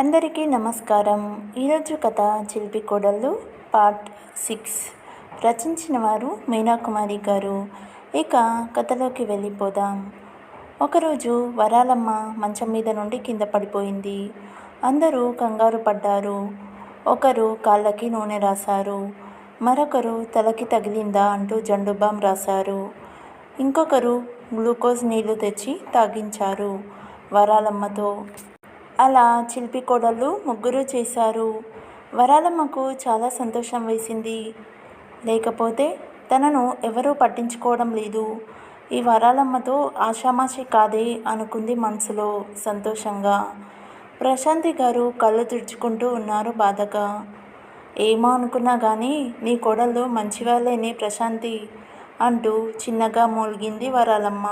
అందరికీ నమస్కారం. ఈరోజు కథ చిలిపి కోడళ్ళు పార్ట్ సిక్స్. రచించిన వారు మీనాకుమారి గారు. ఇక కథలోకి వెళ్ళిపోదాం. ఒకరోజు వరాలమ్మ మంచం మీద నుండి కింద పడిపోయింది. అందరూ కంగారు పడ్డారు. ఒకరు కాళ్ళకి నూనె రాశారు. మరొకరు తలకి తగిలిందా అంటూ జండుబాం రాశారు. ఇంకొకరు గ్లూకోజ్ నీళ్ళు తెచ్చి తాగించారు వరాలమ్మతో. అలా చిలిపి కోడళ్ళు ముగ్గురు చేశారు. వరాలమ్మకు చాలా సంతోషం వేసింది. లేకపోతే తనను ఎవరూ పట్టించుకోవడం లేదు. ఈ వరాలమ్మతో ఆషామాషి కాదే అనుకుంది మనసులో సంతోషంగా. ప్రశాంతి గారు కళ్ళు తుడుచుకుంటూ ఉన్నారు బాధగా. ఏమో అనుకున్నా కానీ నీ కోడళ్ళు మంచివాళ్ళేనే ప్రశాంతి అంటూ చిన్నగా మూలిగింది వరాలమ్మ.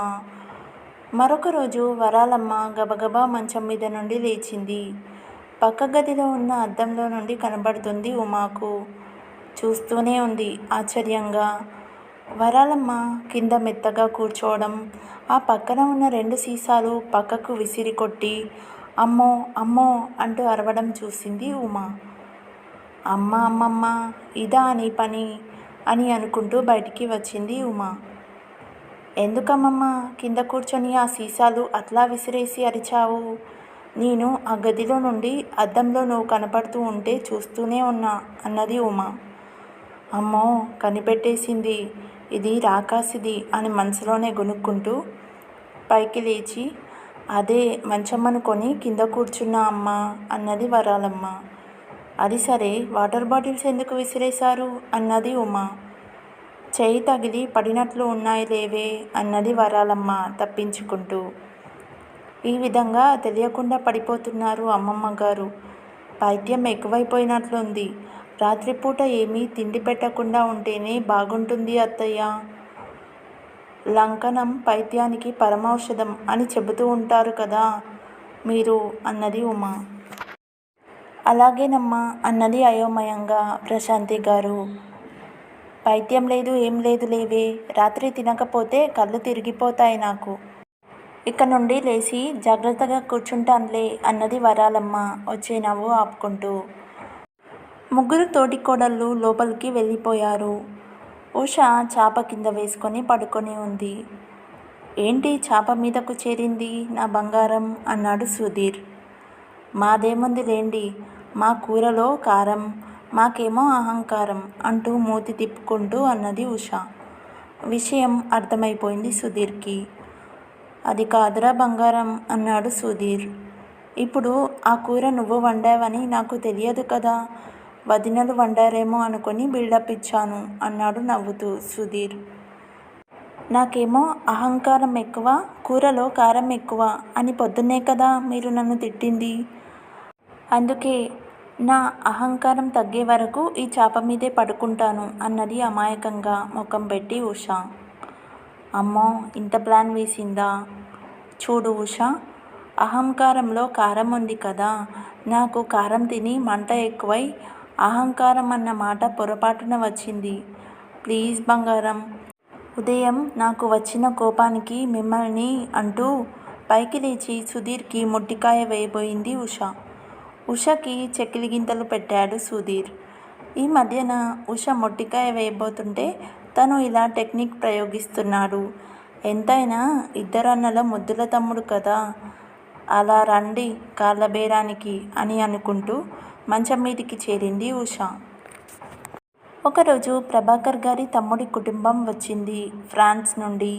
మరొక రోజు వరాలమ్మ గబగబా మంచం మీద నుండి లేచింది. పక్క గదిలో ఉన్న అద్దంలో నుండి కనబడుతుంది ఉమాకు. చూస్తూనే ఉంది ఆశ్చర్యంగా. వరాలమ్మ కింద మెత్తగా కూర్చోవడం ఆ పక్కన ఉన్న రెండు సీసాలు పక్కకు విసిరి కొట్టి అమ్మో అమ్మో అంటూ అరవడం చూసింది ఉమా. అమ్మ అమ్మమ్మ ఇదా నీ పని అని అనుకుంటూ బయటికి వచ్చింది ఉమా. ఎందుకమ్మమ్మ? కింద కూర్చొని ఆ సీసాలు అట్లా విసిరేసి అరిచావు? నేను ఆ గదిలో నుండి అద్దంలో నువ్వు కనపడుతూ ఉంటే చూస్తూనే ఉన్నా అన్నది ఉమా. అమ్మో కనిపెట్టేసింది. ఇది రాకాసిది అని మనసులోనే గొనుక్కుంటూ పైకి లేచి అదే మంచమ్మనుకొని కింద కూర్చున్నా అమ్మ అన్నది వరాలమ్మ. అది సరే వాటర్ బాటిల్స్ ఎందుకు విసిరేశారు? అన్నది ఉమా. చేయి తగిలి పడినట్లు ఉన్నాయి లేవే అన్నది వరాలమ్మ తప్పించుకుంటూ. ఈ విధంగా తెలియకుండా పడిపోతున్నారు అమ్మమ్మ గారు. పైత్యం ఎక్కువైపోయినట్లుంది. రాత్రిపూట ఏమీ తిండి పెట్టకుండా ఉంటేనే బాగుంటుంది అత్తయ్య. లంకనం పైత్యానికి పరమౌషధం అని చెబుతూ ఉంటారు కదా మీరు అన్నది ఉమా. అలాగేనమ్మా అన్నది అయోమయంగా ప్రశాంతి గారు. పైత్యం లేదు ఏం లేదు లేవే. రాత్రి తినకపోతే కళ్ళు తిరిగిపోతాయి నాకు. ఇక నుండి లేచి జాగ్రత్తగా కూర్చుంటానులే అన్నది వరాలమ్మ వచ్చే నవ్వు ఆపుకుంటూ. ముగ్గురు తోటికోడళ్ళు లోపలికి వెళ్ళిపోయారు. ఉష చాప కింద వేసుకొని పడుకొని ఉంది. ఏంటి చాప మీదకు చేరింది నా బంగారం? అన్నాడు సుధీర్. మాదేముంది లేండి మా కూరలో కారం. మాకేమో అహంకారం అంటూ మూతి తిప్పుకుంటూ అన్నది ఉష. విషయం అర్థమైపోయింది సుధీర్కి. అది కాదురా బంగారం అన్నాడు సుధీర్. ఇప్పుడు ఆ కూర నువ్వు వండావని నాకు తెలియదు కదా. వదినలు వండారేమో అనుకొని బిల్డప్ ఇచ్చాను అన్నాడు నవ్వుతూ సుధీర్. నాకేమో అహంకారం ఎక్కువ కూరలో కారం ఎక్కువ అని పొద్దున్నే కదా మీరు నన్ను తిట్టింది. అందుకే నా అహంకారం తగ్గే వరకు ఈ చాప మీదే పడుకుంటాను అన్నది అమాయకంగా ముఖం పెట్టి ఉష. అమ్మో ఇంత ప్లాన్ వేసిందా? చూడు ఉష అహంకారంలో కారం ఉంది కదా నాకు కారం తిని మంట ఎక్కువై అహంకారం అన్న మాట పొరపాటున వచ్చింది. ప్లీజ్ బంగారం ఉదయం నాకు వచ్చిన కోపానికి మిమ్మల్ని అంటూ పైకి లేచి సుధీర్కి మొట్టికాయ వేయబోయింది ఉష. ఉషకి చెక్కిలి గింతలు పెట్టాడు సుధీర్. ఈ మధ్యన ఉష మొట్టికాయ వేయబోతుంటే తను ఇలా టెక్నిక్ ప్రయోగిస్తున్నాడు. ఎంతైనా ఇద్దరన్నల ముద్దుల తమ్ముడు కదా అలా రండి కాళ్ళ బేరానికి అని అనుకుంటూ మంచం మీదికి చేరింది ఉష. ఒకరోజు ప్రభాకర్ గారి తమ్ముడి కుటుంబం వచ్చింది ఫ్రాన్స్ నుండి.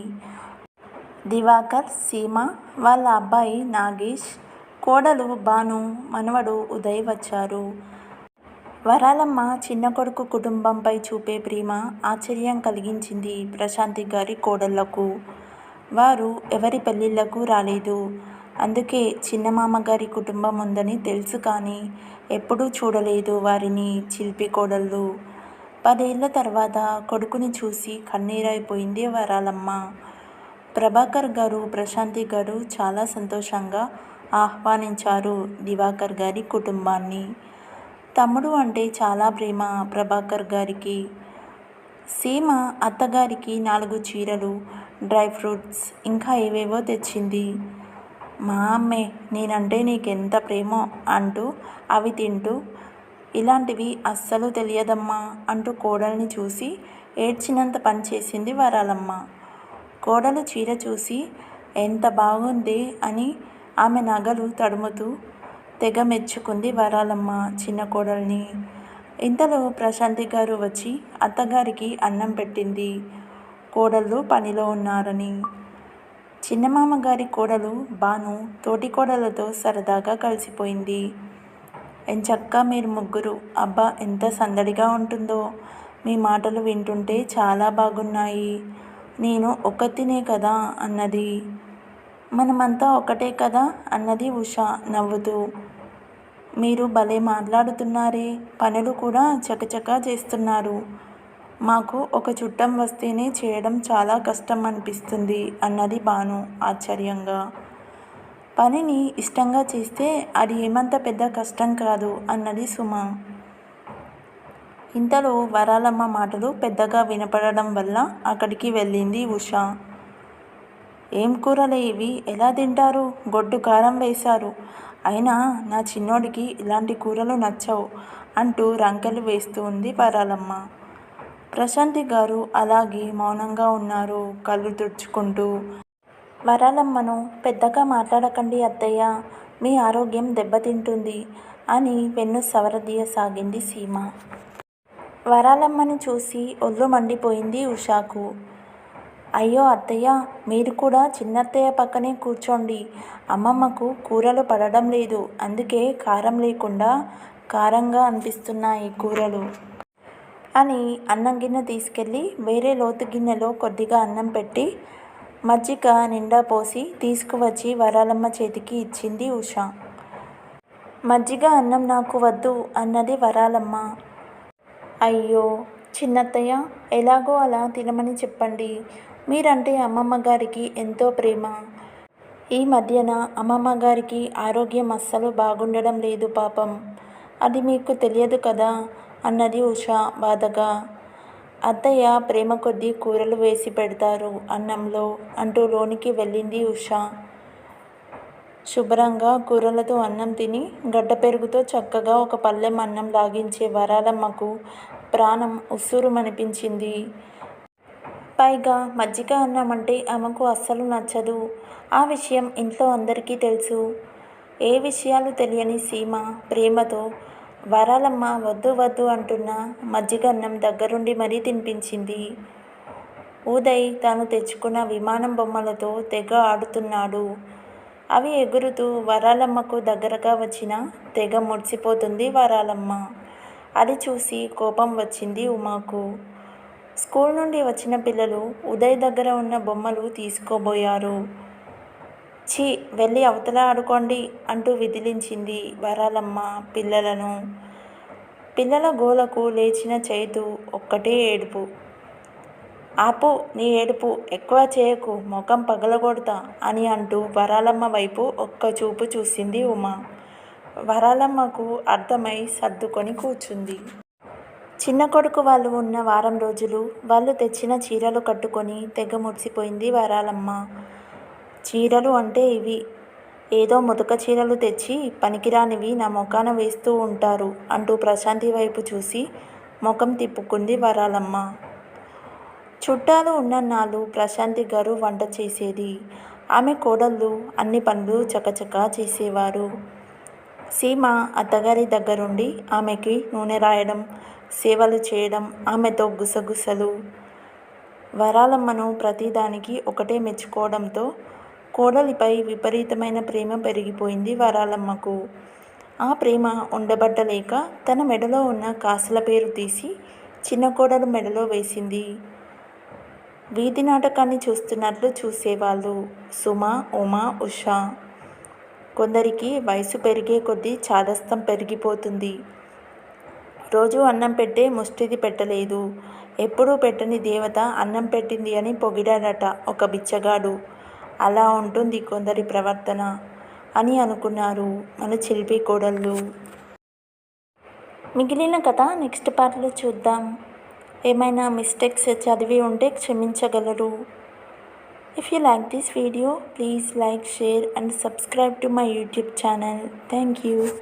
దివాకర్ సీమ వాళ్ళ అబ్బాయి నాగేష్ కోడలు భాను మనవడు ఉదయ్ వచ్చారు. వరాలమ్మ చిన్న కొడుకు కుటుంబంపై చూపే ప్రేమ ఆశ్చర్యం కలిగించింది ప్రశాంతి గారి కోడళ్ళకు. వారు ఎవరి పెళ్ళిళ్ళకు రాలేదు. అందుకే చిన్నమామగారి కుటుంబం ఉందని తెలుసు కానీ ఎప్పుడూ చూడలేదు వారిని చిల్పి కోడళ్ళు. పదేళ్ళ తర్వాత కొడుకుని చూసి కన్నీరైపోయింది వరాలమ్మ. ప్రభాకర్ గారు ప్రశాంతి గారు చాలా సంతోషంగా ఆహ్వానించారు దివాకర్ గారి కుటుంబాన్ని. తమ్ముడు అంటే చాలా ప్రేమ ప్రభాకర్ గారికి. సీమ అత్తగారికి నాలుగు చీరలు డ్రై ఫ్రూట్స్ ఇంకా ఏవేవో తెచ్చింది. మా అమ్మే నేనంటే నీకెంత ప్రేమో అంటూ అవి తింటూ ఇలాంటివి అస్సలు తెలియదమ్మా అంటూ కోడల్ని చూసి ఏడ్చినంత పని చేసింది వరాలమ్మ. కోడలు చీర చూసి ఎంత బాగుంది అని ఆమె నగలు తడుముతూ తెగ మెచ్చుకుంది వరాలమ్మ చిన్న కోడల్ని. ఇంతలో ప్రశాంతి గారు వచ్చి అత్తగారికి అన్నం పెట్టింది. కోడళ్ళు పనిలో ఉన్నారని. చిన్నమామ గారి కోడలు బాను తోటి కోడలతో సరదాగా కలిసిపోయింది. ఎంచక్క మీరు ముగ్గురు అబ్బా ఎంత సందడిగా ఉంటుందో. మీ మాటలు వింటుంటే చాలా బాగున్నాయి. నేను ఒక్కతినే కదా అన్నది. మనమంతా ఒకటే కదా అన్నది ఉష నవ్వుతూ. మీరు భలే మాట్లాడుతున్నారే పనులు కూడా చకచకా చేస్తున్నారు. మాకు ఒక చుట్టం వస్తేనే చేయడం చాలా కష్టం అనిపిస్తుంది అన్నది భాను ఆశ్చర్యంగా. పనిని ఇష్టంగా చేస్తే అది ఏమంత పెద్ద కష్టం కాదు అన్నది సుమ. ఇంతలో వరాలమ్మ మాటలు పెద్దగా వినపడడం వల్ల అక్కడికి వెళ్ళింది ఉష. ఏం కూరలే ఇవి? ఎలా తింటారు? గొడ్డు కారం వేశారు. అయినా నా చిన్నోడికి ఇలాంటి కూరలు నచ్చవు అంటూ రంకెలు వేస్తూ ఉంది వరాలమ్మ. ప్రశాంతి గారు అలాగే మౌనంగా ఉన్నారు కళ్ళు తుడుచుకుంటూ. వరాలమ్మను పెద్దగా మాట్లాడకండి అత్తయ్య మీ ఆరోగ్యం దెబ్బతింటుంది అని వెన్ను సవరదీయసాగింది సీమ. వరాలమ్మని చూసి ఒళ్ళు మండిపోయింది ఉషాకు. అయ్యో అత్తయ్య మీరు కూడా చిన్నత్తయ్య పక్కనే కూర్చోండి. అమ్మమ్మకు కూరలు పడడం లేదు. అందుకే కారం లేకుండా కారంగా అనిపిస్తున్నాయి కూరలు. అని అన్నం గిన్నె తీసుకెళ్ళి వేరే లోతు గిన్నెలో కొద్దిగా అన్నం పెట్టి మజ్జిగ నిండా పోసి తీసుకువచ్చి వరాలమ్మ చేతికి ఇచ్చింది ఉష. మజ్జిగ అన్నం నాకు వద్దు అన్నది వరాలమ్మ. అయ్యో చిన్నత్తయ్య ఎలాగో అలా తినమని చెప్పండి. మీరంటే అమ్మమ్మ గారికి ఎంతో ప్రేమ. ఈ మధ్యన అమ్మమ్మ గారికి ఆరోగ్యం అస్సలు బాగుండడం లేదు పాపం. అది మీకు తెలియదు కదా అన్నది ఉష బాధగా. అత్తయ్య ప్రేమ కొద్దీ కూరలు వేసి పెడతారు అన్నంలో అంటూ లోనికి వెళ్ళింది ఉష. శుభ్రంగా కూరలతో అన్నం తిని గడ్డ పెరుగుతో చక్కగా ఒక పళ్ళెం అన్నం లాగించే వరాలమ్మకు ప్రాణం ఉస్సురుమనిపించింది. పైగా మజ్జిగ అన్నం అంటే ఆమెకు అస్సలు నచ్చదు. ఆ విషయం ఇంట్లో అందరికీ తెలుసు. ఏ విషయాలు తెలియని సీమ ప్రేమతో వరాలమ్మ వద్దు వద్దు అంటున్న మజ్జిగ అన్నం దగ్గరుండి మరీ తినిపించింది. ఉదయ్ తాను తెచ్చుకున్న విమానం బొమ్మలతో తెగ ఆడుతున్నాడు. అవి ఎగురుతూ వరాలమ్మకు దగ్గరగా వచ్చిన తెగ ముడిసిపోతుంది వరాలమ్మ. అది చూసి కోపం వచ్చింది ఉమాకు. స్కూల్ నుండి వచ్చిన పిల్లలు ఉదయ్ దగ్గర ఉన్న బొమ్మలు తీసుకోబోయారు. ఛీ వెళ్ళి అవతల ఆడుకోండి అంటూ విదిలించింది వరాలమ్మ పిల్లలను. పిల్లల గోలకు లేచిన చేతు ఒక్కటే ఏడుపు. ఆపు నీ ఏడుపు ఎక్కువ చేయకు ముఖం పగలగొడతా అని అంటూ వరాలమ్మ వైపు ఒక్క చూపు చూసింది ఉమా. వరాలమ్మకు అర్థమై సర్దుకొని కూర్చుంది చిన్న కొడుకు వాళ్ళు ఉన్న వారం రోజులు వాళ్ళు తెచ్చిన చీరలు కట్టుకొని తెగ ముడిసిపోయింది వరాలమ్మ. చీరలు అంటే ఇవి. ఏదో ముతక చీరలు తెచ్చి పనికిరానివి నా ముఖాన వేస్తూ ఉంటారు అంటూ ప్రశాంతి వైపు చూసి ముఖం తిప్పుకుంది వరాలమ్మ. చుట్టాలు ఉన్నన్నాళ్ళు ప్రశాంతి గారు వంట చేసేది. ఆమె కోడళ్ళు అన్ని పనులు చకచకా చేసేవారు. సీమ అత్తగారి దగ్గరుండి ఆమెకి నూనె రాయడం సేవలు చేయడం ఆమెతో గుసగుసలు. వరాలమ్మను ప్రతిదానికి ఒకటే మెచ్చుకోవడంతో కోడలిపై విపరీతమైన ప్రేమ పెరిగిపోయింది వరాలమ్మకు. ఆ ప్రేమ ఉండబట్టలేక తన మెడలో ఉన్న కాసుల పేరు తీసి చిన్న కోడలు మెడలో వేసింది. వీధి నాటకాన్ని చూస్తున్నట్లు చూసేవాళ్ళు సుమ ఉమ ఉష. కొందరికి వయసు పెరిగే కొద్దీ చాదస్తం పెరిగిపోతుంది. రోజు అన్నం పెట్టే ముష్టిది పెట్టలేదు. ఎప్పుడూ పెట్టని దేవత అన్నం పెట్టింది అని పొగిడాడట ఒక బిచ్చగాడు. అలా ఉంటుంది కొందరి ప్రవర్తన అని అనుకున్నారు మన చిలిపి కోడళ్ళు. మిగిలిన కథ నెక్స్ట్ పార్ట్లో చూద్దాం. ఏమైనా మిస్టేక్స్ చదివి ఉంటే క్షమించగలరు. If you like this video, please like, share and subscribe to my YouTube channel. Thank you.